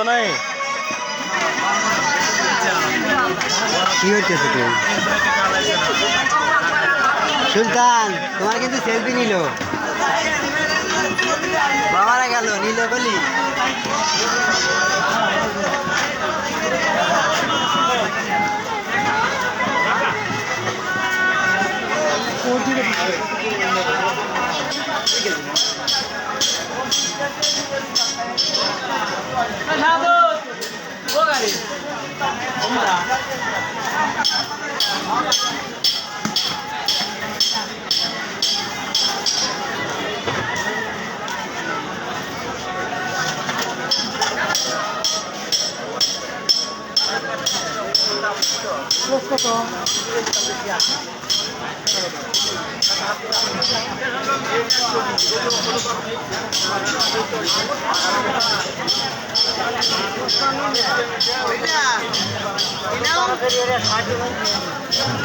পারো নাই? কি তুই সুলতান তোমার কিন্তু সেলফি নিল। বাবারা গেল নিল বলি কত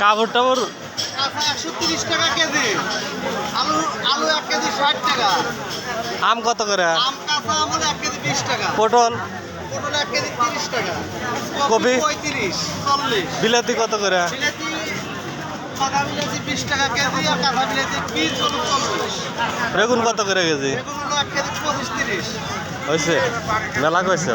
কাপড় টাপড়? কাঁচা একশো তিরিশ টাকা কেজি আলু আলু এক কেজি ষাট টাকা আম কত করে? আম কাঁচা আমল এক কেজি বিশ টাকা পটল? পটল এক কেজি তিরিশ টাকা কপি? পঁয়ত্রিশ চল্লিশ বিলাতি কত করে? বিলেতি পাকা বিলাতি বিশ টাকা কেজি আর কাঁচা বিলাতি বিশ চল্লিশ বেগুন কত করে কেজি? বেগুন এক কেজি পঁচিশ তিরিশ। হয়েছে। মেলা কইছে?